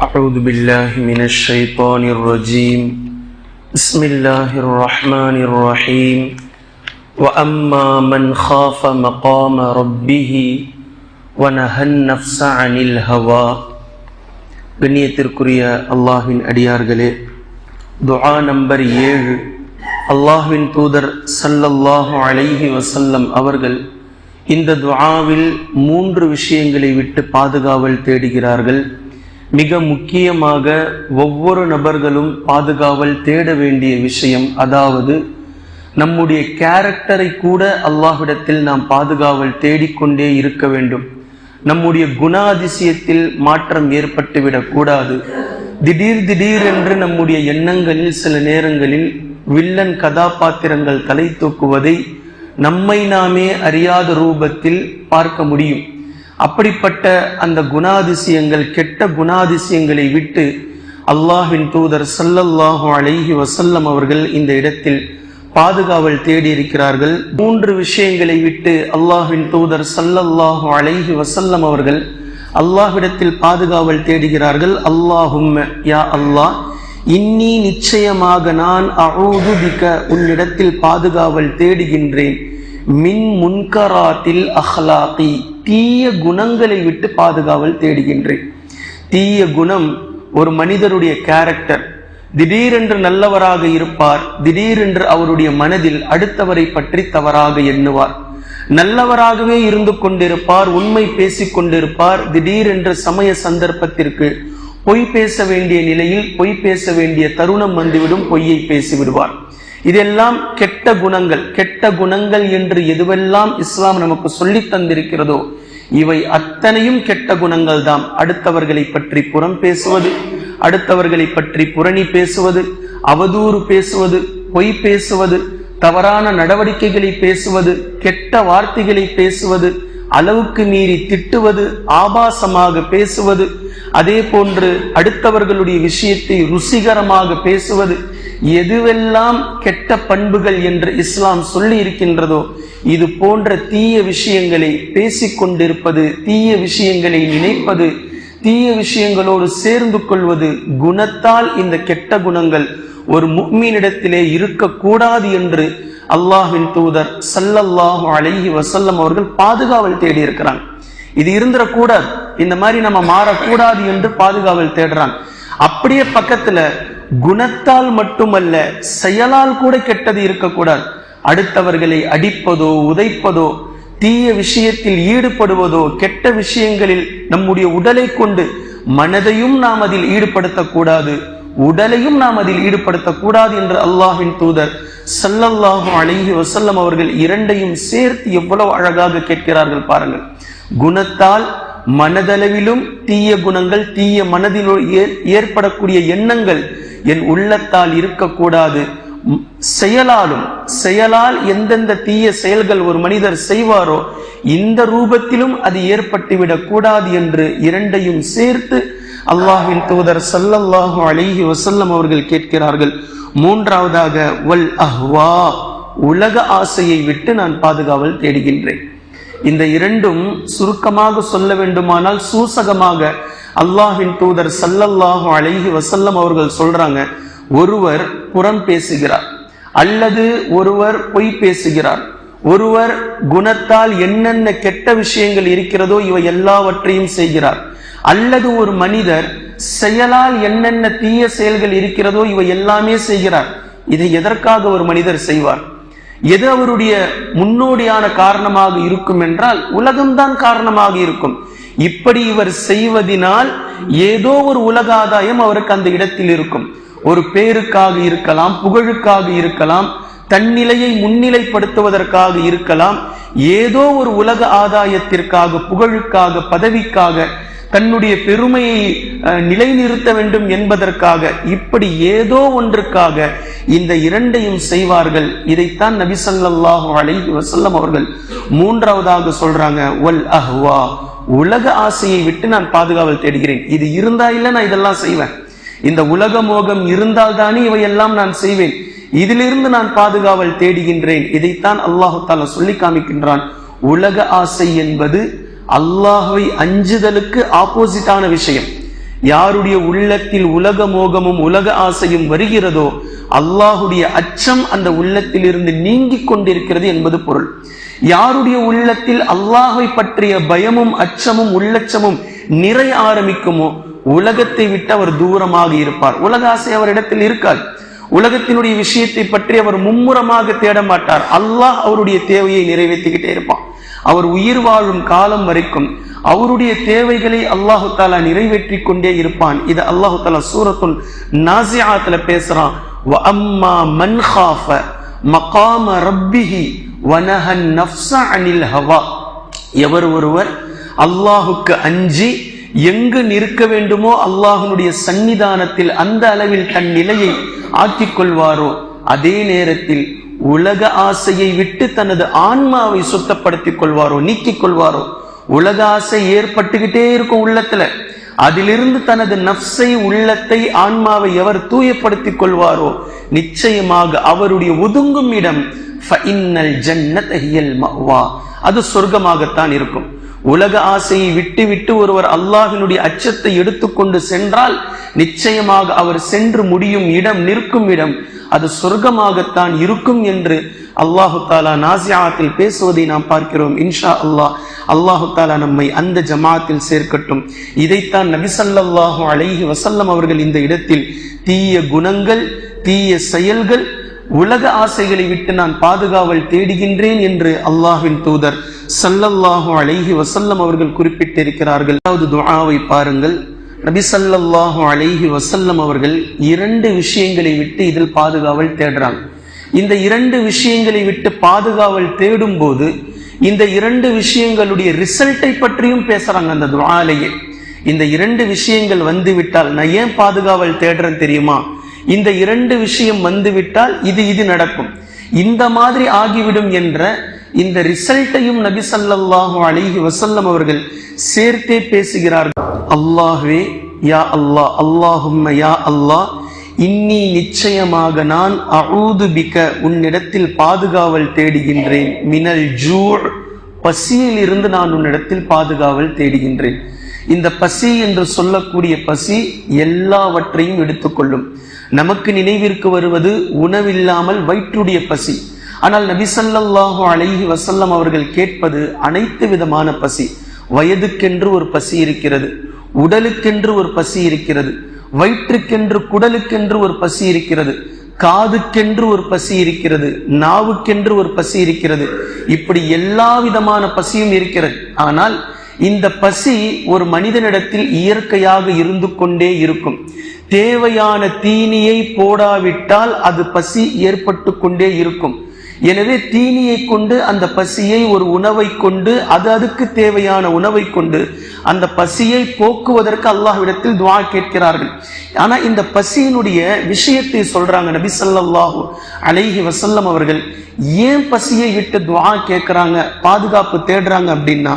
أعوذ بالله من الشيطان الرجيم بسم الله الرحمن الرحيم وأما من خاف مقام ربه ونهى النفس عن الهوى கண்ணியத்திற்குரிய அல்லாஹ்வின் அடியார்களே துஆ நம்பர் ஏழு அல்லாஹ்வின் தூதர் ஸல்லல்லாஹு அலைஹி வஸல்லம் அவர்கள் இந்த துஆவில் மூன்று விஷயங்களை விட்டு பாதுகாவல் தேடுகிறார்கள் மிக முக்கியமாக ஒவ்வொரு நபர்களும் பாதுகாவல் தேட வேண்டிய விஷயம். அதாவது நம்முடைய கேரக்டரை கூட அல்லாஹ்விடத்தில் நாம் பாதுகாவல் தேடிக்கொண்டே இருக்க வேண்டும். நம்முடைய குணாதிசயத்தில் மாற்றம் ஏற்பட்டுவிடக் கூடாது. திடீர் திடீர் என்று நம்முடைய எண்ணங்களில் சில நேரங்களில் வில்லன் கதாபாத்திரங்கள் தலை தூக்குவதை நம்மை நாமே அறியாத ரூபத்தில் பார்க்க முடியும். அப்படிப்பட்ட அந்த குணாதிசயங்கள் கெட்ட குணாதிசயங்களை விட்டு அல்லாஹின் தூதர் சல்லல்லாஹு அலைஹி வசல்லம் அவர்கள் இந்த இடத்தில் பாதுகாவல் தேடி இருக்கிறார்கள் மூன்று விஷயங்களை விட்டு அல்லாஹின் தூதர் சல்லல்லாஹு அலைஹி வசல்லம் அவர்கள் அல்லாஹ்விடத்தில் பாதுகாவல் தேடுகிறார்கள். அல்லாஹும் யா அல்லாஹ் இன்னி நிச்சயமாக நான் அஊது உன்னிடத்தில் பாதுகாவல் தேடுகின்றேன். மின் முன்கராத்தில் அஹ்லாக்கி தீய குணங்களை விட்டு பாதுகாவல் தேடுகின்றேன். தீய குணம் ஒரு மனிதருடைய கேரக்டர் திடீரென்று நல்லவராக இருப்பார் திடீரென்று அவருடைய மனதில் அடுத்தவரை பற்றி தவறாக எண்ணுவார். நல்லவராகவே இருந்து கொண்டிருப்பார் உண்மை பேசிக் கொண்டிருப்பார் திடீரென்று சமய சந்தர்ப்பத்திற்கு பொய் பேச வேண்டிய நிலையில் பொய் பேச வேண்டிய தருணம் வந்துவிடும் பொய்யை பேசிவிடுவார். இதெல்லாம் கெட்ட குணங்கள் கெட்ட குணங்கள் என்று எதுவெல்லாம் இஸ்லாம் நமக்கு சொல்லி தந்திருக்கிறதோ இவை அத்தனையும் கெட்ட குணங்கள் தான் அடுத்தவர்களை பற்றி புறம் பேசுவது அடுத்தவர்களை பற்றி புரணி பேசுவது அவதூறு பேசுவது பொய் பேசுவது தவறான நடவடிக்கைகளை பேசுவது கெட்ட வார்த்தைகளை பேசுவது அளவுக்கு மீறி திட்டுவது ஆபாசமாக பேசுவது அதே போன்று அடுத்தவர்களுடைய விஷயத்தை ருசிகரமாக பேசுவது எதுவெல்லாம் கெட்ட பண்புகள் என்று இஸ்லாம் சொல்லி இருக்கின்றதோ இது போன்ற தீய விஷயங்களை பேசிக்கொண்டிருப்பது தீய விஷயங்களை நினைப்பது தீய விஷயங்களோடு சேர்ந்து கொள்வது குணத்தால் இந்த கெட்ட குணங்கள் ஒரு முக்மீனிடத்திலே இருக்கக்கூடாது என்று அல்லாஹின் தூதர் சல்லல்லாஹு அலஹி வசல்லம் அவர்கள் பாதுகாவல் தேடி இருக்கிறாங்க இது இருந்துடக்கூடாது இந்த மாதிரி நம்ம மாறக்கூடாது என்று பாதுகாவல் தேடுறாங்க அப்படியே பக்கத்துல குணத்தால் மட்டுமல்ல செயலால் கூட கெட்டது இருக்கக்கூடாது. அடுத்தவர்களை அடிப்பதோ உதைப்பதோ தீய விஷயத்தில் ஈடுபடுவதோ கெட்ட விஷயங்களில் நம்முடைய உடலை கொண்டு மனதையும் நாம் அதில் ஈடுபடுத்தக்கூடாது. உடலையும் நாம் அதில் ஈடுபடுத்தக்கூடாது என்று அல்லாஹின் தூதர் சல்லல்லாஹு அழகி வசல்லம் அவர்கள் இரண்டையும் சேர்த்து எவ்வளவு அழகாக கேட்கிறார்கள் பாருங்கள். குணத்தால் மனதளவிலும் தீய குணங்கள் தீய மனதில் ஏற்படக்கூடிய எண்ணங்கள் என் உள்ளத்தால் இருக்கக்கூடாது. செயலாலும் செயலால் எந்தெந்த தீய செயல்கள் ஒரு மனிதர் செய்வாரோ இந்த ரூபத்திலும் அது ஏற்பட்டுவிடக் கூடாது என்று இரண்டையும் சேர்த்து அல்லாஹின் தூதர் சல்லல்லாஹு அலிஹி வசல்லம் அவர்கள் கேட்கிறார்கள் மூன்றாவதாக வல் அஹ்வா உலக ஆசையை விட்டு நான் பாதுகாவல் தேடுகின்றேன். இந்த இரண்டும் சுருக்கமாக சொல்ல வேண்டுமானால் சூசகமாக அல்லாஹின் தூதர் சல்லல்லாஹு அலைஹி வசல்லம் அவர்கள் சொல்றாங்க ஒருவர் புறம் பேசுகிறார் அல்லது ஒருவர் பொய் பேசுகிறார். ஒருவர் குணத்தால் என்னென்ன கெட்ட விஷயங்கள் இருக்கிறதோ இவை எல்லாவற்றையும் செய்கிறார். அல்லது ஒரு மனிதர் செயலால் என்னென்ன தீய செயல்கள் இருக்கிறதோ இவை எல்லாமே செய்கிறார். இதை எதற்காக ஒரு மனிதர் செய்வார்? எது அவருடைய முன்னோடியான காரணமாக இருக்கும் என்றால் உலகம்தான் காரணமாக இருக்கும். இப்படி இவர் செய்வதினால் ஏதோ ஒரு உலக ஆதாயம் அவருக்கு அந்த இடத்தில் இருக்கும். ஒரு பேருக்காக இருக்கலாம் புகழுக்காக இருக்கலாம் தன்னிலையை முன்னிலைப்படுத்துவதற்காக இருக்கலாம் ஏதோ ஒரு உலக ஆதாயத்திற்காக புகழுக்காக பதவிக்காக தன்னுடைய பெருமையை நிலைநிறுத்த வேண்டும் என்பதற்காக இப்படி ஏதோ ஒன்றுக்காக இந்த இரண்டையும் செய்வார்கள். இதைத்தான் நபிசல்லாஹு அலை வசல்லம் அவர்கள் மூன்றாவதாக சொல்றாங்க. ஒல் அஹ்வா. உலக ஆசையை விட்டு நான் பாதுகாவல் தேடுகிறேன். இது இருந்தா இல்ல நான் இதெல்லாம் செய்வேன். இந்த உலக மோகம் இருந்தால் தானே இவையெல்லாம் நான் செய்வேன். இதிலிருந்து நான் பாதுகாவல் தேடுகின்றேன். இதைத்தான் அல்லாஹு தாலா சொல்லி காமிக்கின்றான். உலக ஆசை என்பது அல்லாஹவை அஞ்சுதலுக்கு ஆப்போசிட்டான விஷயம். யாருடைய உள்ளத்தில் உலக மோகமும் உலக ஆசையும் வருகிறதோ அல்லாஹுடைய அச்சம் அந்த உள்ளத்தில் இருந்து நீங்கிக் கொண்டிருக்கிறது என்பது பொருள். யாருடைய உள்ளத்தில் அல்லாஹை பற்றிய பயமும் அச்சமும் உள்ளச்சமும் நிறை ஆரம்பிக்குமோ உலகத்தை விட்டு அவர் தூரமாக இருப்பார். உலக ஆசை அவரிடத்தில் இருக்காது. உலகத்தினுடைய விஷயத்தை பற்றி அவர் மும்முரமாக தேட மாட்டார். அல்லாஹ் அவருடைய தேவையை நிறைவேற்றிக்கிட்டே இருப்பான். அவர் உயிர் வாழும் காலம் வரைக்கும் அவருடைய தேவைகளை அல்லாஹு தாலா நிறைவேற்றி கொண்டே இருப்பான். இது அல்லாஹு தாலா சூரத்துல் நாசியாத்துல பேசுறான். வ அம்மா மன்ஹாஃப மகாம ரப்பிஹி வனஹன் நஃப்ஸ அனில் ஹவா. எவர் ஒருவர் அல்லாஹுக்கு அஞ்சி எங்கு நிற்க வேண்டுமோ அல்லாஹனுடைய சன்னிதானத்தில் அந்த அளவில் தன் நிலையை ஆக்கிக் கொள்வாரோ அதே நேரத்தில் உலக ஆசையை விட்டு தனது ஆன்மாவை சுத்தப்படுத்திக் கொள்வாரோ நீக்கிக் கொள்வாரோ? உலக ஆசை ஏற்பட்டுக்கிட்டே இருக்கும் உள்ளத்துல. அதிலிருந்து தனது நப்சை உள்ளத்தை ஆன்மாவை எவர் தூயப்படுத்திக் கொள்வாரோ? நிச்சயமாக அவருடைய ஒதுங்கும் இடம் அது சொர்க்கமாகத்தான் இருக்கும். உலக ஆசையை விட்டு விட்டு ஒருவர் அல்லாஹினுடைய அச்சத்தை எடுத்துக்கொண்டு சென்றால் நிச்சயமாக அவர் சென்று முடியும் இடம் நிற்கும் இடம் அது சொர்க்கமாகத்தான் இருக்கும் என்று அல்லாஹு தாலா நாசியாத்தில் பேசுவதை நாம் பார்க்கிறோம். இன்ஷா அல்லாஹ் அல்லாஹு தாலா நம்மை அந்த ஜமாத்தில் சேர்க்கட்டும். இதைத்தான் நபிசல்லாஹு அலைஹி வசல்லம் அவர்கள் இந்த இடத்தில் தீய குணங்கள் தீய செயல்கள் உலக ஆசைகளை விட்டு நான் பாதுகாவல் தேடுகின்றேன் என்று அல்லாஹின் தூதர் சல்லல்லாஹு அலைஹி வசல்லம் அவர்கள் குறிப்பிட்டிருக்கிறார்கள். அதாவது துஆவை பாருங்கள். நபிசல்லாஹு அலைஹி வசல்லம் அவர்கள் இரண்டு விஷயங்களை விட்டு இதில் பாதுகாவல் தேடுறாங்க. இந்த இரண்டு விஷயங்களை விட்டு பாதுகாவல் தேடும் போது இந்த இரண்டு விஷயங்களுடைய ரிசல்ட்டை பற்றியும் பேசுறாங்க அந்த துவாலையே இந்த இரண்டு விஷயங்கள் வந்து விட்டால் நான் ஏன் பாதுகாவல் தேடுறேன் தெரியுமா? இந்த இரண்டு விஷயம் வந்துவிட்டால் இது இது நடக்கும். இந்த மாதிரி ஆகிவிடும் என்ற இந்த ரிசல்ட்டையும் நபி சல்லாஹு அலிஹி வசல்லம் அவர்கள் சேர்த்தே பேசுகிறார்கள். அல்லாஹ்வே யா அல்லாஹ் அல்லாஹும்ம யா அல்லாஹ் இன்னி நிச்சயமாக நான் அழுது பிக்க உன்னிடத்தில் பாதுகாவல் தேடுகின்றேன். மினல் ஜூர் பசியில் இருந்து நான் உன்னிடத்தில் பாதுகாவல் தேடுகின்றேன். இந்த பசி என்று சொல்லக்கூடிய பசி எல்லாவற்றையும் எடுத்துக்கொள்ளும். நமக்கு நினைவிற்கு வருவது உணவில்லாமல் வயிற்றுடைய பசி. ஆனால் நபிசல்லாஹு அலைஹி வசல்லம் அவர்கள் கேட்பது அனைத்து விதமான பசி. வயதுக்கென்று ஒரு பசி இருக்கிறது. உடலுக்கென்று ஒரு பசி இருக்கிறது வயிற்றுக்கென்று குடலுக்கென்று ஒரு பசி இருக்கிறது காதுக்கென்று ஒரு பசி இருக்கிறது நாவுக்கென்று ஒரு பசி இருக்கிறது. இப்படி எல்லா விதமான பசியும் இருக்கிறது. ஆனால் இந்த பசி ஒரு மனிதனிடத்தில் இயற்கையாக இருந்து கொண்டே இருக்கும். தேவையான தீனியை போடாவிட்டால் அது பசி ஏற்பட்டு கொண்டே இருக்கும். எனவே தீனியை கொண்டு அந்த பசியை ஒரு உணவை கொண்டு அது அதுக்கு தேவையான உணவை கொண்டு அந்த பசியை போக்குவதற்கு அல்லாஹ்விடத்தில் துவா கேட்கிறார்கள். ஆனா இந்த பசியினுடைய விஷயத்தை சொல்றாங்க நபி ஸல்லல்லாஹு அலைஹி வசல்லம் அவர்கள். ஏன் பசியை விட்டு துவா கேட்கிறாங்க பாதுகாப்பு தேடுறாங்க அப்படின்னா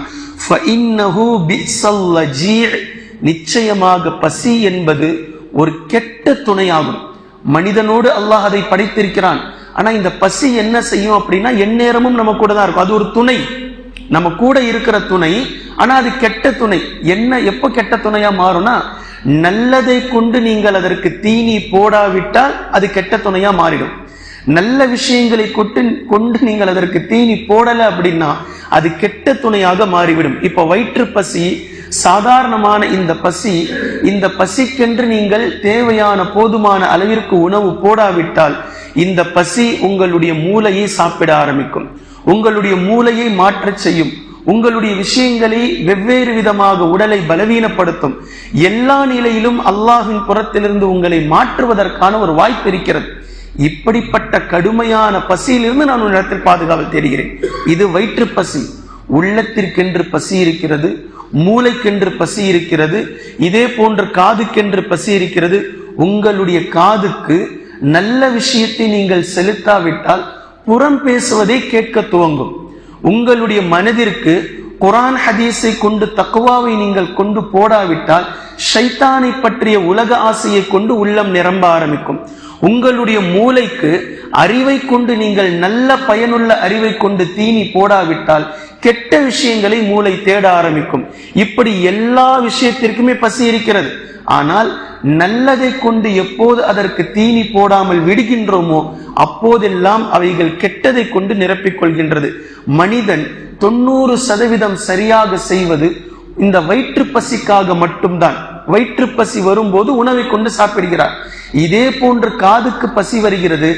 நிச்சயமாக பசி என்பது ஒரு கெட்ட துணையாகும். மனிதனோடு அல்லாஹ் அதை படைத்திருக்கிறான். ஆனா இந்த பசி என்ன செய்யும் அப்படின்னா எந்நேரமும் நம்ம கூட தான் இருக்கும். அது ஒரு துணை. நம்ம கூட இருக்கிற துணை ஆனா அது கெட்ட துணை. என்ன எப்ப கெட்ட துணையா மாறும்னா நல்லதை கொண்டு நீங்கள் அதற்கு தீனி போடாவிட்டால் அது கெட்ட துணையா மாறிடும். நல்ல விஷயங்களை கொண்டு கொண்டு நீங்கள் அதற்கு தீனி போடலை அப்படின்னா அது கெட்ட துணையாக மாறிவிடும். இப்போ வயிற்று பசி சாதாரணமான இந்த பசி இந்த பசிக்கென்று நீங்கள் தேவையான போதுமான அளவிற்கு உணவு போடாவிட்டால் இந்த பசி உங்களுடைய மூளையை சாப்பிட ஆரம்பிக்கும். உங்களுடைய மூளையை மாற்றச் செய்யும். உங்களுடைய விஷயங்களை வெவ்வேறு விதமாக உடலை பலவீனப்படுத்தும். எல்லா நிலையிலும் அல்லாஹின் புறத்திலிருந்து உங்களை மாற்றுவதற்கான ஒரு வாய்ப்பு இருக்கிறது. இப்படிப்பட்ட கடுமையான பசியிலிருந்து நான் உன்னிடத்தில் பாதுகாவல் தேடுகிறேன். இது வயிற்று பசி உள்ளத்திற்கென்று பசி இருக்கிறது. மூளைக்கென்று பசி இருக்கிறது இதே போன்ற காதுக்கென்று பசி இருக்கிறது. உங்களுடைய காதுக்கு நல்ல விஷயத்தை நீங்கள் செலுத்தாவிட்டால் புறம் பேசுவதை கேட்க துவங்கும். உங்களுடைய மனதிற்கு குரான் ஹதீஸை கொண்டு தக்குவாவை நீங்கள் கொண்டு போடாவிட்டால் ஷைத்தானை பற்றிய உலக ஆசையை கொண்டு உள்ளம் நிரம்ப ஆரம்பிக்கும். உங்களுடைய மூளைக்கு அறிவை கொண்டு நீங்கள் நல்ல பயனுள்ள அறிவை கொண்டு தீனி போடாவிட்டால் கெட்ட விஷயங்களை மூளை தேட ஆரம்பிக்கும். இப்படி எல்லா விஷயத்திற்குமே பசி இருக்கிறது. ஆனால் நல்லதை கொண்டு எப்போது அதற்கு தீனி போடாமல் விடுகின்றோமோ அப்போதெல்லாம் அவைகள் கெட்டதை கொண்டு நிரப்பிக் கொள்கின்றது. மனிதன் தொண்ணூறு சதவீதம் சரியாக செய்வது இந்த வயிற்று பசிக்காக மட்டும்தான். வயிற்று பசி வரும்போது உணவை கொண்டு சாப்பிடுகிறார். இதே போன்று காதுக்கு பசி வருகிறது.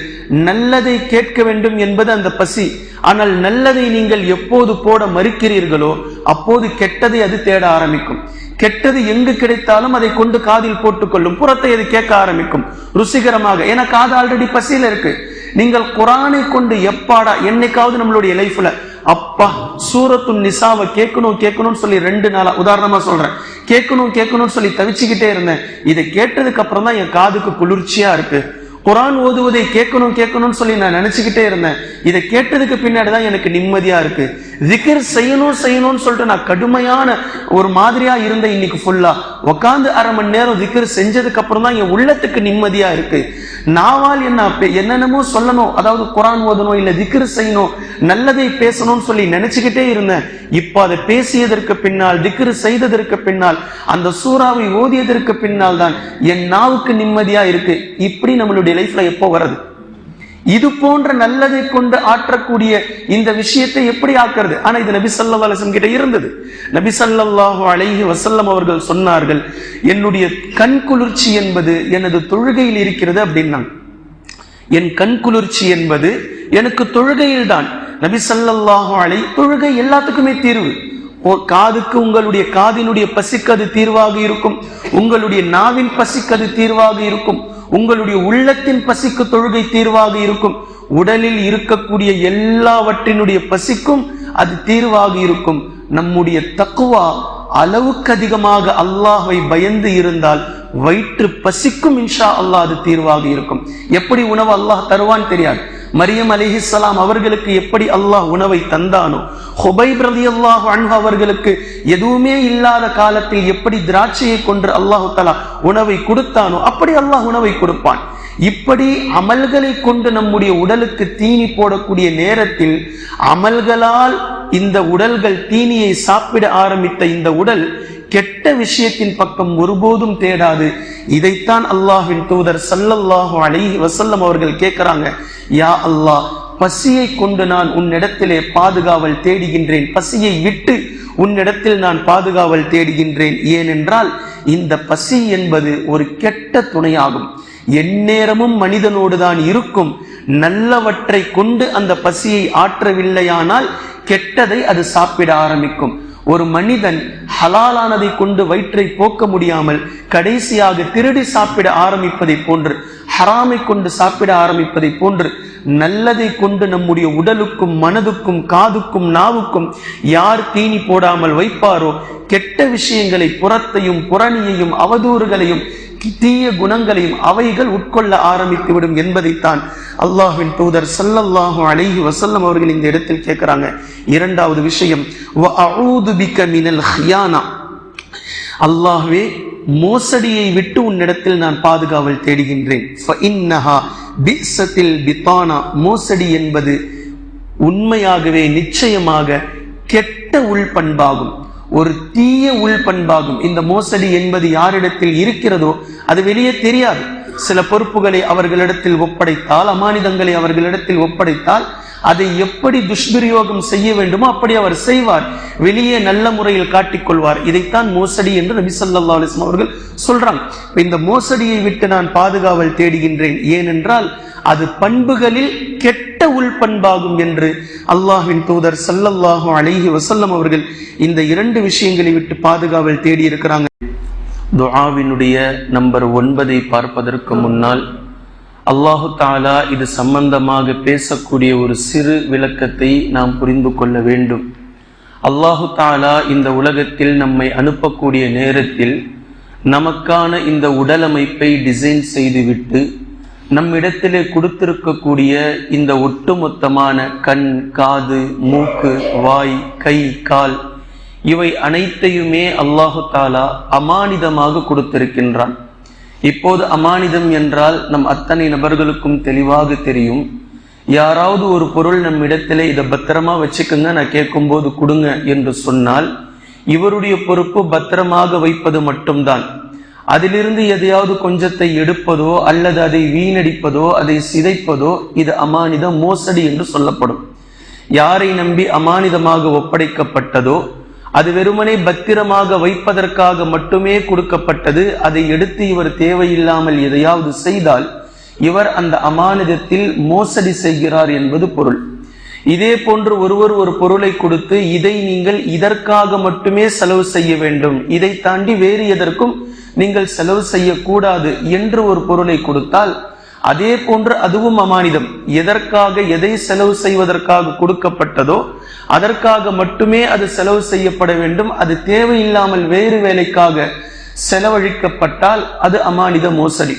நல்லதை கேட்க வேண்டும் என்பது அந்த பசி. ஆனால் நல்லதை நீங்கள் எப்போது போட மறுக்கிறீர்களோ அப்போது கெட்டதை அது தேட ஆரம்பிக்கும். கெட்டது எங்கு கிடைத்தாலும் அதை கொண்டு காதில் போட்டுக்கொள்ளும். புறத்தை அது கேட்க ஆரம்பிக்கும். ருசிகரமாக. ஏன்னா காது ஆல்ரெடி பசியில இருக்கு. நீங்கள் குரானை கொண்டு எப்பாடா என்னைக்காவது நம்மளுடைய லைஃப்ல அப்பா சூரத்து நிசாவை கேட்கணும் கேட்கணும்னு சொல்லி ரெண்டு நாளா உதாரணமா சொல்றேன். கேட்கணும் கேட்கணும்னு சொல்லி தவிச்சுக்கிட்டே இருந்தேன். இதை கேட்டதுக்கு அப்புறம் தான் என் காதுக்கு குளிர்ச்சியா இருக்கு. குரான் ஓதுவதை கேட்கணும் கேட்கணும்னு சொல்லி நான் நினைச்சுக்கிட்டே இருந்தேன். இதை கேட்டதுக்கு பின்னாடி தான் எனக்கு நிம்மதியா இருக்கு. திக்ர் செய்யணும் செய்யணும்னு சொல்லிட்டு நான் கடுமையான ஒரு மாதிரியா இருந்தேன் இன்னைக்கு ஃபுல்லா உட்காந்து அரை மணி நேரம் திக்ர் செஞ்சதுக்கு அப்புறம் தான் என் உள்ளத்துக்கு நிம்மதியா இருக்கு. நாவால் என்ன என்னென்னமோ சொல்லணும். அதாவது குரான் ஓதணும் இல்ல திக்ர் செய்யணும் நல்லதை பேசணும்னு சொல்லி நினைச்சுக்கிட்டே இருந்தேன். இப்போ அதை பேசியதற்கு பின்னால் திக்ர் செய்ததற்கு பின்னால் அந்த சூறாவை ஓதியதற்கு பின்னால் தான் என் நாவுக்கு நிம்மதியா இருக்கு. இப்படி நம்மளுடைய லைஃப்ல எப்போ வருது இது போன்ற நல்லதை கொண்டு ஆற்றக்கூடிய இந்த விஷயத்தை எப்படி ஆக்குறது? ஆனா இது நபி ஸல்லல்லாஹு கிட்ட இருந்தது. நபி சல்லாஹு அலைஹி வசல்லம் அவர்கள் சொன்னார்கள் என்னுடைய கண் குளிர்ச்சி என்பது எனது தொழுகையில் இருக்கிறது அப்படின்னாங்க என் கண் குளிர்ச்சி என்பது எனக்கு தொழுகையில் தான். நபி சல்லாஹு அலை தொழுகை எல்லாத்துக்குமே தீர்வு. ஓ காதுக்கு உங்களுடைய காதினுடைய பசிக்கு அது தீர்வாக இருக்கும். உங்களுடைய நாவின் பசிக்கு அது தீர்வாக இருக்கும். உங்களுடைய உள்ளத்தின் பசிக்கு தொழுகை தீர்வாக இருக்கும். உடலில் இருக்கக்கூடிய எல்லாவற்றினுடைய பசிக்கும் அது தீர்வாக இருக்கும். நம்முடைய தக்குவா அளவுக்கு அதிகமாக அல்லாஹை பயந்து இருந்தால் வயிற்று பசிக்கும் இன்ஷா அல்லாஹ் அது தீர்வாக இருக்கும். எப்படி உணவு அல்லாஹ் தருவான் தெரியாது. மரியம் அலிஹிஸ்லாம் அவர்களுக்கு எப்படி அல்லாஹ் உணவை தந்தானோ ஹுபைப் அல்லாஹ் அன்ஹு அவர்களுக்கு எதுவுமே இல்லாத காலத்தில் எப்படி திராட்சையை கொண்டு அல்லாஹு தலா உணவை கொடுத்தானோ அப்படி அல்லாஹ் உணவை கொடுப்பான். இப்படி அமல்களை கொண்டு நம்முடைய உடலுக்கு தீனி போடக்கூடிய நேரத்தில் அமல்களால் இந்த உடல்கள் தீனியை சாப்பிட ஆரம்பித்த இந்த உடல் கெட்ட விஷயத்தின் பக்கம் ஒருபோதும் தேடாது. இதைத்தான் அல்லாஹின் தூதர் சல்லல்லாஹு அலைஹி வசல்லம் அவர்கள் கேட்கிறாங்க. யா அல்லாஹ் பசியை கொண்டு நான் உன்னிடத்திலே பாதுகாவல் தேடுகின்றேன். பசியை விட்டு உன்னிடத்தில் நான் பாதுகாவல் தேடுகின்றேன். ஏனென்றால் இந்த பசி என்பது ஒரு கெட்ட துணையாகும். எந்நேரமும் மனிதனோடு தான் இருக்கும். நல்லவற்றை கொண்டு அந்த பசியை ஆற்றவில்லையானால் கெட்டதை அது சாப்பிட ஆரம்பிக்கும். ஒரு மனிதன் ஹலாலானதை கொண்டு வயிற்றை போக்க முடியாமல் கடைசியாக திருடி சாப்பிட ஆரம்பிப்பதை போன்று ஹராமை கொண்டு சாப்பிட ஆரம்பிப்பதை போன்று நல்லதை கொண்டு நம்முடைய உடலுக்கும் மனதுக்கும் காதுக்கும் நாவுக்கும் யார் தீனி போடாமல் வைப்பாரோ கெட்ட விஷயங்களை புறத்தையும் புறணியையும் அவதூறுகளையும் தீய குணங்களையும் அவைகள் உட்கொள்ள ஆரம்பித்துவிடும் என்பதைத்தான் அல்லாஹின் தூதர் சல்லல்லாஹு அலைஹி வசல்லம் அவர்கள் இந்த இடத்தில் கேட்கிறாங்க. இரண்டாவது விஷயம் அல்லாஹ்வே மோசடியை விட்டு உன்னிடத்தில் நான் பாதுகாவல் தேடுகின்றேன். மோசடி என்பது உண்மையாகவே நிச்சயமாக கெட்ட உள்பண்பாகும். ஒரு தீய உள்பண்பாகும். இந்த மோசடி என்பது யாரிடத்தில் இருக்கிறதோ அது வெளியே தெரியாது. சில பொறுப்புகளை அவர்களிடத்தில் ஒப்படைத்தால் அமானிதங்களை அவர்களிடத்தில் ஒப்படைத்தால் அதை எப்படி துஷ்பிரயோகம் செய்ய வேண்டுமோ அப்படி அவர் செய்வார். வெளியே நல்ல முறையில் காட்டிக்கொள்வார். இதைத்தான் மோசடி என்று நபி ஸல்லல்லாஹு அவர்கள் சொல்றாங்க. இந்த மோசடியை விட்டு நான் பாதுகாவல் தேடுகின்றேன். ஏனென்றால் அது பண்புகளில் கெட்ட உள்பண்பாகும் என்று அல்லாஹின் தூதர் சல்லல்லாஹு அலைஹி வசல்லம் அவர்கள் இந்த இரண்டு விஷயங்களை விட்டு பாதுகாவல் தேடி இருக்கிறாங்க. துஆவினுடைய நம்பர் ஒன்பதை பார்ப்பதற்கு முன்னால் அல்லாஹு தாலா இது சம்பந்தமாக பேசக்கூடிய ஒரு சிறு விளக்கத்தை நாம் புரிந்து கொள்ள வேண்டும். அல்லாஹு தாலா இந்த உலகத்தில் நம்மை அனுப்பக்கூடிய நேரத்தில் நமக்கான இந்த உடலமைப்பை டிசைன் செய்துவிட்டு நம்மிடத்திலே கொடுத்திருக்கக்கூடிய இந்த ஒட்டுமொத்தமான கண் காது மூக்கு வாய் கை கால் இவை அனைத்தையுமே அல்லாஹு தாலா அமானிதமாக கொடுத்திருக்கின்றான். இப்போது அமானிதம் என்றால் நம் அத்தனை நபர்களுக்கும் தெளிவாக தெரியும். யாராவது ஒரு பொருள் நம் இடத்திலே இதை பத்திரமா வச்சுக்கோங்க நான் கேட்கும்போது கொடுங்க என்று சொன்னால் இவருடைய பொறுப்பு பத்திரமாக வைப்பது மட்டும்தான். அதிலிருந்து எதையாவது கொஞ்சத்தை எடுப்பதோ அல்லது அதை வீணடிப்பதோ அதை சிதைப்பதோ இது அமானித மோசடி என்று சொல்லப்படும். யாரை நம்பி அமானிதமாக ஒப்படைக்கப்பட்டதோ அது வெறுமனே பத்திரமாக வைப்பதற்காக மட்டுமே கொடுக்கப்பட்டது அதை எடுத்து இவர் தேவையில்லாமல் எதையாவது செய்தால் இவர் அந்த அமானிதத்தில் மோசடி செய்கிறார் என்பது பொருள். இதே போன்று ஒருவர் ஒரு பொருளை கொடுத்து இதை நீங்கள் இதற்காக மட்டுமே செலவு செய்ய வேண்டும் இதை தாண்டி வேறு எதற்கும் நீங்கள் செலவு செய்யக்கூடாது என்று ஒரு பொருளை கொடுத்தால் அதே போன்று அதுவும் அமானிதம். எதற்காக எதை செலவு செய்வதற்காக கொடுக்கப்பட்டதோ அதற்காக மட்டுமே அது செலவு செய்யப்பட வேண்டும். அது தேவையில்லாமல் வேறு வேலைக்காக செலவழிக்கப்பட்டால் அது அமானித மோசடி.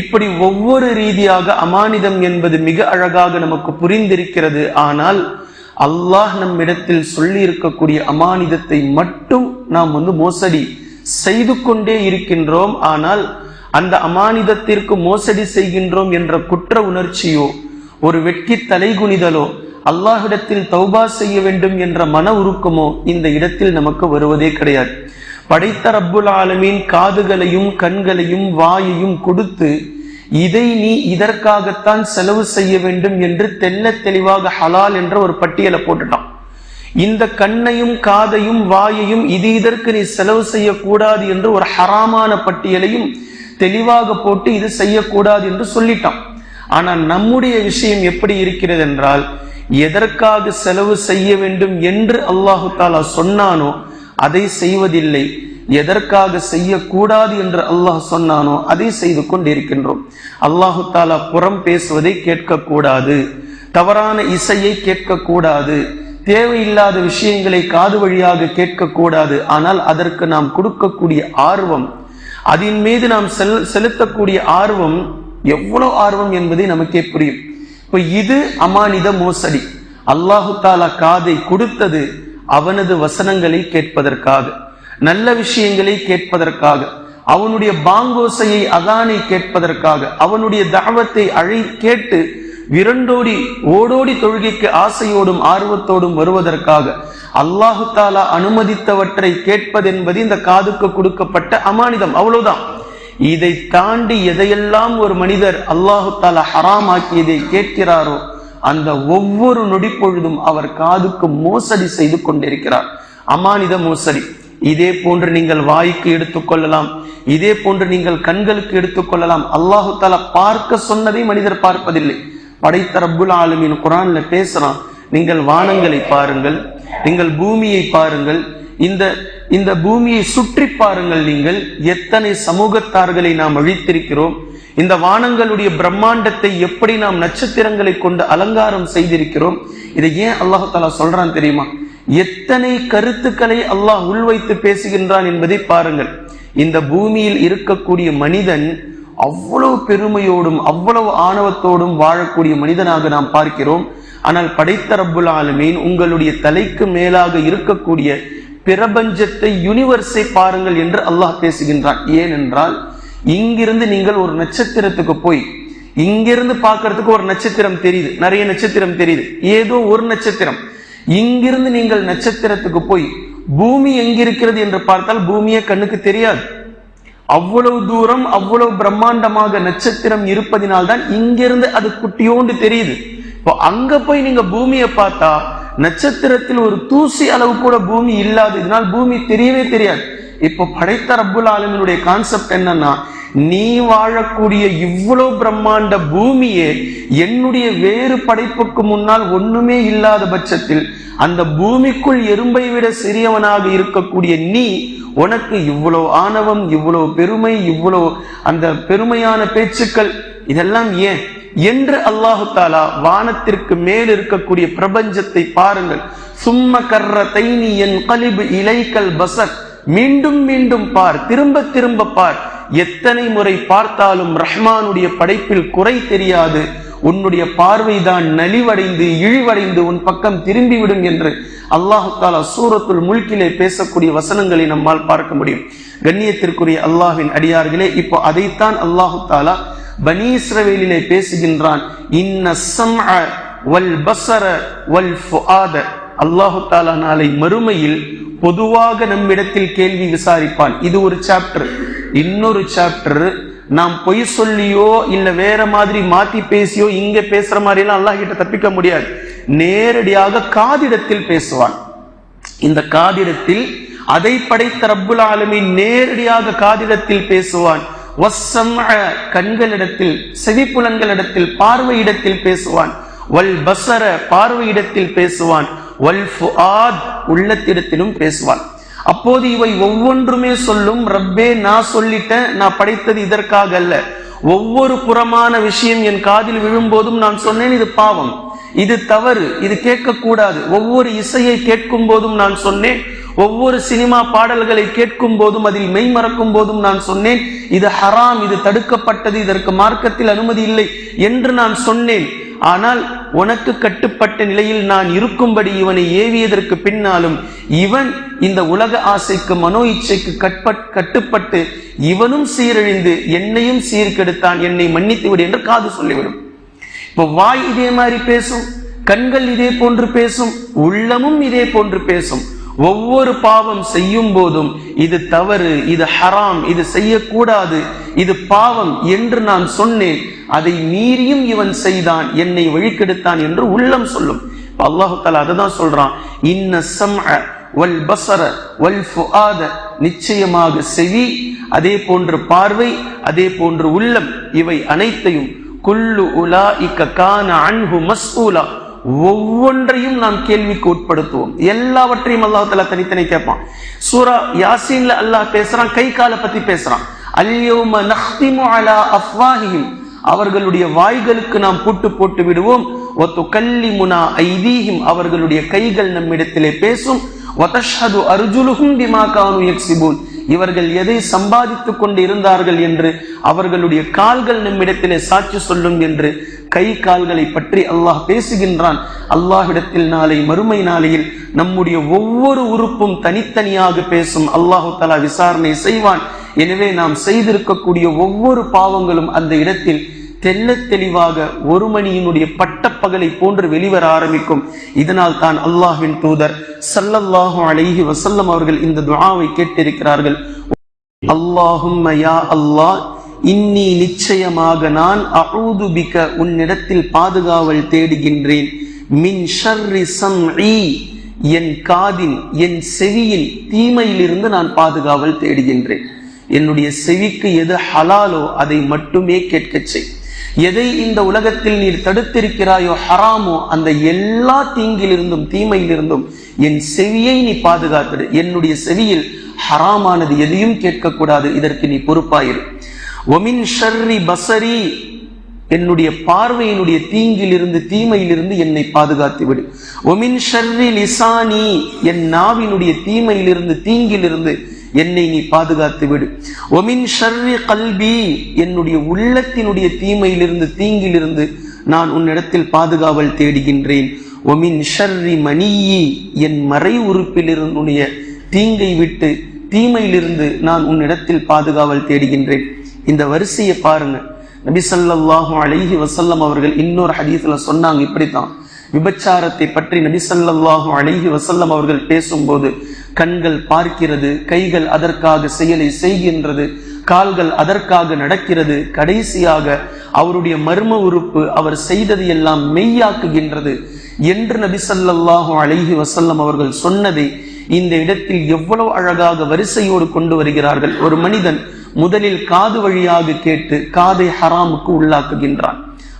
இப்படி ஒவ்வொரு ரீதியாக அமானிதம் என்பது மிக அழகாக நமக்கு புரிந்திருக்கிறது. ஆனால் அல்லாஹ் நம்மிடத்தில் சொல்லி இருக்கக்கூடிய அமானிதத்தை மட்டும் நாம் வந்து மோசடி செய்து கொண்டே இருக்கின்றோம் ஆனால் அந்த அமானிதத்திற்கு மோசடி செய்கின்றோம் என்ற குற்ற உணர்ச்சியோ ஒரு வெட்கி தலைகுனிதலோ அல்லாஹிடத்தில் தௌபா செய்ய வேண்டும் என்ற மன உருக்கமோ இந்த இடத்தில் நமக்கு வருவதே கிடையாது. படைத்த ரப்புல் ஆலமீன் காதுகளையும் கண்களையும் வாயையும் கொடுத்து இதை நீ இதற்காகத்தான் செலவு செய்ய வேண்டும் என்று தெல்ல தெளிவாக ஹலால் என்ற ஒரு பட்டியலை போட்டுட்டான். இந்த கண்ணையும் காதையும் வாயையும் இது இதற்கு நீ செலவு செய்யக்கூடாது என்று ஒரு ஹராமான பட்டியலையும் தெளிவாக போட்டு இது செய்யக்கூடாது என்று சொல்லிட்டான். ஆனால் நம்முடைய விஷயம் எப்படி இருக்கிறது என்றால் எதற்காக செலவு செய்ய வேண்டும் என்று அல்லாஹு தாலா சொன்னானோ அதை செய்வதில்லை. எதற்காக செய்யக்கூடாது என்று அல்லாஹ் சொன்னானோ அதை செய்து கொண்டிருக்கின்றோம். அல்லாஹு தாலா புறம் பேசுவதை கேட்கக்கூடாது. தவறான இசையை கேட்கக்கூடாது. தேவையில்லாத விஷயங்களை காது வழியாக கேட்கக்கூடாது. ஆனால் அதற்கு நாம் கொடுக்கக்கூடிய ஆர்வம் அதன் மீது நாம் செல் செலுத்தக்கூடிய ஆர்வம் எவ்வளவு ஆர்வம் என்பதை நமக்கே புரியும். இப்ப இது அமானித மோசடி. அல்லாஹு தாலா காதை கொடுத்தது அவனது வசனங்களை கேட்பதற்காக நல்ல விஷயங்களை கேட்பதற்காக அவனுடைய பாங்கோசையை அதானை கேட்பதற்காக அவனுடைய தாவத்தை அழை கேட்டு விரண்டோடி ஓடோடி தொழுகைக்கு ஆசையோடும் ஆர்வத்தோடும் வருவதற்காக அல்லாஹு தாலா அனுமதித்தவற்றை கேட்பதென்பது இந்த காதுக்கு கொடுக்கப்பட்ட அமானிதம். அவ்வளவுதான். இதை தாண்டி எதையெல்லாம் ஒரு மனிதர் அல்லாஹு தாலா ஹராம் ஆக்கியதை கேட்கிறாரோ அந்த ஒவ்வொரு நொடி பொழுதும் அவர் காதுக்கு மோசடி செய்து கொண்டிருக்கிறார். அமானித மோசடி. இதே போன்று நீங்கள் வாய்க்கு எடுத்துக்கொள்ளலாம் இதே போன்று நீங்கள் கண்களுக்கு எடுத்துக்கொள்ளலாம் அல்லாஹு தாலா பார்க்க சொன்னதை மனிதர் பார்ப்பதில்லை. படைத்த ரப்புல் ஆலமின் குரான்ல பேசுறான். நீங்கள் வானங்களை பாருங்கள் நீங்கள் பூமியை பாருங்கள் இந்த இந்த பூமியை சுற்றி பாருங்கள் நீங்கள் எத்தனை சமூகத்தார்களை நாம் அழித்திருக்கிறோம் இந்த வானங்களுடைய பிரம்மாண்டத்தை எப்படி நாம் நட்சத்திரங்களை கொண்டு அலங்காரம் செய்திருக்கிறோம் இதை ஏன் அல்லாஹாலா சொல்றான் தெரியுமா? எத்தனை கருத்துக்களை அல்லாஹ் உள்வைத்து பேசுகின்றான் என்பதை பாருங்கள். இந்த பூமியில் இருக்கக்கூடிய மனிதன் அவ்வளவு பெருமையோடும் அவ்வளவு ஆணவத்தோடும் வாழக்கூடிய மனிதனாக நாம் பார்க்கிறோம். ஆனால் படைத்த ரப்புல் ஆலமீன் உங்களுடைய தலைக்கு மேலாக இருக்கக்கூடிய பிரபஞ்சத்தை யூனிவர்ஸை பாருங்கள் என்று அல்லாஹ் பேசுகின்றான். ஏனென்றால் இங்கிருந்து நீங்கள் ஒரு நட்சத்திரத்துக்கு போய் இங்கிருந்து பார்க்கறதுக்கு ஒரு நட்சத்திரம் தெரியுது. நிறைய நட்சத்திரம் தெரியுது. ஏதோ ஒரு நட்சத்திரம். இங்கிருந்து நீங்கள் நட்சத்திரத்துக்கு போய் பூமி எங்கிருக்கிறது என்று பார்த்தால் பூமியே கண்ணுக்கு தெரியாது. அவ்வளவு தூரம் அவ்வளவு பிரம்மாண்டமாக நட்சத்திரம் இருப்பதினால் தான் இங்கிருந்து அது குட்டியோண்டு தெரியுது. இப்போ அங்க போய் நீங்க பூமியை பார்த்தா நட்சத்திரத்தில் ஒரு தூசி அளவு கூட பூமி இல்லாததுனால் பூமி தெரியவே தெரியாது. இப்போ படைத்த ரப்புல் ஆலமினுடைய கான்செப்ட் என்னன்னா நீ வாழக்கூடிய இவ்வளோ பிரம்மாண்ட பூமியே என்னுடைய வேறு படைப்புக்கு முன்னால் ஒண்ணுமே இல்லாத பட்சத்தில் அந்த பூமிக்குள் எறும்பை விட சிறியவனாக இருக்கக்கூடிய நீ உனக்கு இவ்வளோ ஆணவம் இவ்வளோ பெருமை இவ்வளோ அந்த பெருமையான பேச்சுக்கள் இதெல்லாம் ஏன்? என்று அல்லாஹு தாலா வானத்திற்கு மேல் இருக்கக்கூடிய பிரபஞ்சத்தை பாருங்கள். சும்ம கர்ற தைனி என் கலிபு இலைக்கல் பசர். மீண்டும் மீண்டும் பார் திரும்ப திரும்ப பார். எத்தனை முறை பார்த்தாலும் ரஹ்மானுடைய படைப்பில் குறை தெரியாது. உன்னுடைய பார்வைதான் நலிவடைந்து இழிவடைந்து உன் பக்கம் திரும்பிவிடும் என்று அல்லாஹு தாலா சூரத்துள் முழுக்கிலே பேசக்கூடிய வசனங்களை நம்மால் பார்க்க முடியும். கண்ணியத்திற்குரிய அல்லாஹின் அடியார்களே இப்போ அதைத்தான் அல்லாஹு தாலா பனீஸ்ரவேலிலே பேசுகின்றான். இன்ன சம்அ வல் பசர வல் அல்லாஹு தாலா நாளை மறுமையில் பொதுவாக நம்மிடத்தில் கேள்வி விசாரிப்பான். இது ஒரு சாப்டர் இன்னொரு சாப்டர் நாம் பொய் சொல்லியோ இல்ல வேற மாதிரி மாத்தி பேசியோ இங்க பேசுற மாதிரி எல்லாம் அல்லாஹ் கிட்ட தப்பிக்க முடியாது. நேரடியாக காதிடத்தில் பேசுவான். இந்த காதிடத்தில் அதை படைத்த ரப்புல் ஆலமி நேரடியாக காதிடத்தில் பேசுவான். கண்களிடத்தில் செவிப்புலன்களிடத்தில் பார்வையிடத்தில் பேசுவான். வல் பசர பார்வையிடத்தில் பேசுவான். உள்ளத்திடத்திலும் பேசுவான். அப்போது இவை ஒவ்வொன்றுமே சொல்லும் ரப்பே நான் சொல்லிட்டேன் நான் படைத்தது இதற்காக அல்ல. ஒவ்வொரு புறமான விஷயம் என் காதில் விழும்போதும் நான் சொன்னேன் இது பாவம். இது தவறு இது கேட்கக்கூடாது. ஒவ்வொரு இசையை கேட்கும் போதும் நான் சொன்னேன் ஒவ்வொரு சினிமா பாடல்களை கேட்கும் போதும் அதில் மெய் மறக்கும் போதும் நான் சொன்னேன் இது ஹராம் இது தடுக்கப்பட்டது இதற்கு மார்க்கத்தில் அனுமதி இல்லை என்று நான் சொன்னேன். ஆனால் உனக்கு கட்டுப்பட்ட நிலையில் நான் இருக்கும்படி இவனை ஏவியதற்கு பின்னாலும் இவன் இந்த உலக ஆசைக்கு மனோ இச்சைக்கு கட்பட் கட்டுப்பட்டு இவனும் சீரழிந்து என்னையும் சீர்கெடுத்தான். என்னை மன்னித்து விடு என்று காது சொல்லிவிடும். இப்போ வாய் இதே மாதிரி பேசும் கண்கள் இதே போன்று பேசும் உள்ளமும் இதே போன்று பேசும். ஒவ்வொரு பாவம் செய்யும் போதும் இது தவறு இது ஹராம் இது செய்யக்கூடாது இது பாவம் என்று நான் சொன்னேன். அதை மீறியும் இவன் செய்தான் என்னை வழிக்கெடுத்தான் என்று உள்ளம் சொல்லும். அல்லாஹு தாலா அதை தான் சொல்றான். இன்ன சம்அ வல் பசர வல் ஃபுஆத. நிச்சயமாக செவி அதே போன்று பார்வை அதே போன்று உள்ளம் இவை அனைத்தையும். குல்லு உலாஇக்க கான அன்ஹு மஸ்ஊலா. ஒவ்வொன்றையும் நாம் கேள்விக்கு உட்படுத்துவோம். எல்லாவற்றையும் அல்லாஹால தனித்தனி கேட்பான். சூரா யாசின்ல அல்லாஹ் பேசுறான் கை காலை பத்தி பேசுறான். அல்யோம நஹ்திமு அலா அஃப்வாஹிஹிம். அவர்களுடைய வாய்களுக்கு நாம் பூட்டு போட்டு விடுவோம். ஒத்து கல்லி முனா ஐதீஹிம். அவர்களுடைய கைகள் நம்மிடத்திலே பேசும். ஒத்தஷது அர்ஜுலுஹும் பிமா கானு யக்ஸிபூன் இவர்கள் எதை சம்பாதித்துக் கொண்டு இருந்தார்கள் என்று அவர்களுடைய கால்கள் நம்மிடத்திலே சாட்சி சொல்லும் என்று கை கால்களை பற்றி அல்லாஹ் பேசுகின்றான். அல்லாஹிடத்தில் நாளை மறுமை நாளையில் நம்முடைய ஒவ்வொரு உறுப்பும் தனித்தனியாக பேசும் அல்லாஹு தலா விசாரணை செய்வான். எனவே நாம் செய்திருக்கக்கூடிய ஒவ்வொரு பாவங்களும் அந்த இடத்தில் தெல்ல தெளிவாக ஒரு மணியினுடைய பட்டப்பகலை போன்று வெளிவர ஆரம்பிக்கும். இதனால் தான் அல்லாஹின் தூதர் சல்லல்லாஹு அலைஹி வசல்லம் அவர்கள் இந்த துவாவை கேட்டிருக்கிறார்கள். அல்லாஹும் அல்லாஹ் இன்னி நிச்சயமாக நான் அழுது பிக்க உன்னிடத்தில் பாதுகாவல் தேடுகின்றேன். மின் ஷர்ரி சம்இ என் காதின் என் செவியின் தீமையிலிருந்து நான் பாதுகாவல் தேடுகின்றேன். என்னுடைய செவிக்கு எது ஹலாலோ அதை மட்டுமே கேட்கச் செய். எதை இந்த உலகத்தில் நீர் தடுத்திருக்கிறாயோ ஹராமோ அந்த எல்லா தீங்கிலிருந்தும் தீமையிலிருந்தும் என் செவியை நீ பாதுகாத்துடு என்னுடைய செவியில் ஹராமானது எதையும் கேட்கக்கூடாது. இதற்கு நீ பொறுப்பாயிரு. ஒமின் ஷர்ரி பசரி என்னுடைய பார்வையினுடைய தீங்கிலிருந்து தீமையிலிருந்து என்னை பாதுகாத்து விடு ஒமின் ஷர்ரி லிசானி என் நாவினுடைய தீமையிலிருந்து தீங்கிலிருந்து என்னை நீ பாதுகாத்து விடு ஒமின் ஷர்ரி கல்வி என்னுடைய உள்ளத்தினுடைய தீமையிலிருந்து தீங்கிலிருந்து நான் உன்னிடத்தில் பாதுகாவல் தேடுகின்றேன். ஒமின் ஷர்ரி மணியி என் மறை உறுப்பிலிருந்துடைய தீங்கை விட்டு தீமையிலிருந்து நான் உன்னிடத்தில் பாதுகாவல் தேடுகின்றேன். இந்த வரிசையை பாருங்க. நபிசல்லாஹு ஸல்லல்லாஹு வசல்லம் அவர்கள் இன்னொரு ஹதீஸ்ல சொன்னாங்க இப்படித்தான். விபச்சாரத்தை பற்றி நபிசல்லாஹு ஸல்லல்லாஹு வசல்லம் அவர்கள் பேசும்போது கண்கள் பார்க்கிறது கைகள் அதற்காக செயலை செய்கின்றது கால்கள் அதற்காக நடக்கிறது கடைசியாக அவருடைய மர்ம உறுப்பு அவர் செய்தது எல்லாம் மெய்யாக்குகின்றது என்று நபிசல்லாஹு ஸல்லல்லாஹு வசல்லம் அவர்கள் சொன்னதை இந்த இடத்தில் எவ்வளவு அழகாக வரிசையோடு கொண்டு வருகிறார்கள். ஒரு மனிதன் முதலில் காது வழியாக கேட்டு காதை ஹராமுக்கு உள்ளாக்குகின்றான்.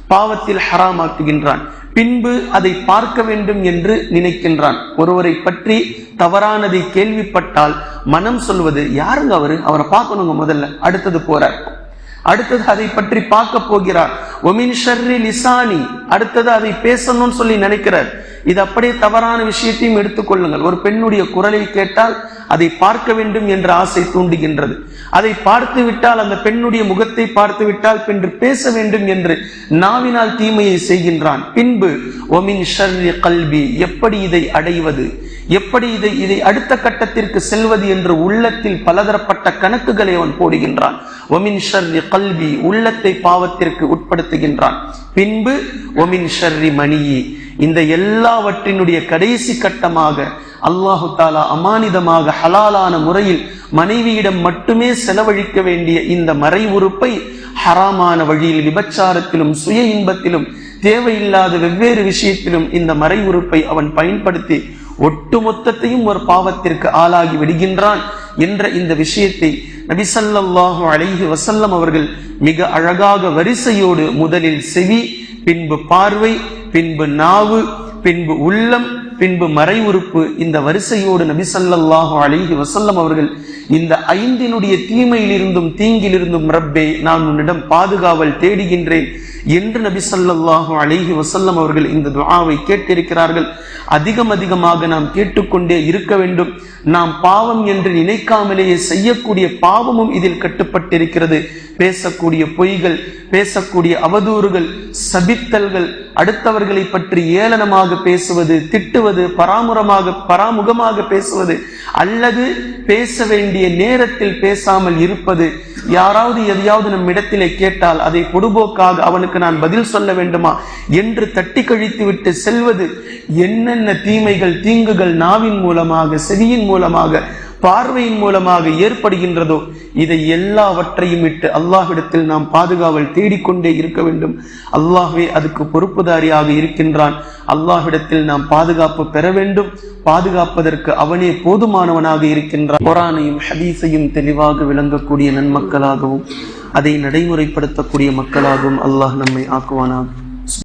பாவத்தில் ஹராமாக்குகின்றான். பின்பு அதை பார்க்க வேண்டும் என்று நினைக்கின்றான். ஒருவரை பற்றி தவறானதை கேள்விப்பட்டால் மனம் சொல்வது யாருங்க அவரு? அவரை பார்க்கணுங்க முதல்ல. அடுத்தது போறார். அடுத்தது அதை பற்றி பார்க்க போகிறார். ஒமின் ஷர்ரி லிசானி. அடுத்தது அதை பேசணும்னு சொல்லி நினைக்கிறார். இது அப்படியே தவறான விஷயத்தையும் எடுத்துக்கொள்ளுங்கள். ஒரு பெண்ணுடைய குரலை கேட்டால் அதை பார்க்க வேண்டும் என்ற ஆசை தூண்டுகின்றது. அதை பார்த்து விட்டால் அந்த பெண்ணுடைய முகத்தை பார்த்து விட்டால் பின்பு பேச வேண்டும் என்று நாவினால் தீமையை செய்கின்றான். பின்பு ஒமின் கல்வி எப்படி இதை அடைவது? எப்படி இதை இதை அடுத்த கட்டத்திற்கு செல்வது என்று உள்ளத்தில் பலதரப்பட்ட கணக்குகளை அவன் போடுகின்றான். ஒமின் ஷர்ரி கல்வி உள்ளத்தை பாவத்திற்கு உட்படுத்துகின்றான். பின்பு ஒமின் ஷர்ரி மணியி இந்த எல்லாவற்றினுடைய கடைசி கட்டமாக அல்லாஹு தாலா அமானிதமாக ஹலாலான முறையில் மனைவியிடம் மட்டுமே செலவழிக்க வேண்டிய இந்த மறை உறுப்பை ஹராமான வழியில் விபச்சாரத்திலும் சுய இன்பத்திலும் தேவையில்லாத வெவ்வேறு விஷயத்திலும் இந்த மறை உறுப்பை அவன் பயன்படுத்தி ஒட்டுமொத்தத்தையும் ஒரு பாவத்திற்கு ஆளாகி விடுகின்றான் என்ற இந்த விஷயத்தை நபிசல்லாஹு அலைஹி வசல்லம் அவர்கள் மிக அழகாக வரிசையோடு முதலில் செவி பின்பு பார்வை பின்பு நாவு பின்பு உள்ளம் பின்பு மறை உறுப்பு இந்த வரிசையோடு நபிசல்லாஹு அலிஹி வசல்லம் அவர்கள் இந்த ஐந்தினுடைய தீமையிலிருந்தும் தீங்கிலிருந்தும் ரப்பே நான் உன்னிடம் பாதுகாவல் தேடுகின்றேன் என்று நபிசல்லாஹு அலிஹி வசல்லம் அவர்கள் இந்த துவாவை கேட்டிருக்கிறார்கள். அதிகம் அதிகமாக நாம் கேட்டுக்கொண்டே இருக்க வேண்டும். நாம் பாவம் என்று நினைக்காமலேயே செய்யக்கூடிய பாவமும் இதில் கட்டுப்பட்டிருக்கிறது. பேசக்கூடிய பொய்கள் பேசக்கூடிய அவதூறுகள் சபித்தல்கள் அடுத்தவர்களை பற்றி ஏளனமாக பேசுவது திட்டுவது பராமுறமாக பராமுகமாக பேசுவது அல்லது பேச வேண்டிய நேரத்தில் பேசாமல் இருப்பது யாராவது எதையாவது நம் இடத்திலே கேட்டால் அதை பொடுபோக்காக அவனுக்கு நான் பதில் சொல்ல வேண்டுமா என்று தட்டி கழித்து விட்டு செல்வது என்னென்ன தீமைகள் தீங்குகள் நாவின் மூலமாக செவியின் மூலமாக பார்வையின் மூலமாக ஏற்படுகின்றதோ இதை எல்லாவற்றையும் விட்டு அல்லாஹ்விடத்தில் நாம் பாதுகாவல் தேடிக்கொண்டே இருக்க வேண்டும். அல்லாஹ்வே அதுக்கு பொறுப்புதாரியாக இருக்கின்றான். அல்லாஹ்விடத்தில் நாம் பாதுகாப்பு பெற வேண்டும். பாதுகாப்பதற்கு அவனே போதுமானவனாக இருக்கின்றான். குரானையும் ஹதீஸையும் தெளிவாக விளங்கக்கூடிய நன்மக்களாகவும் அதை நடைமுறைப்படுத்தக்கூடிய மக்களாகவும் அல்லாஹ் நம்மை ஆக்குவானாக.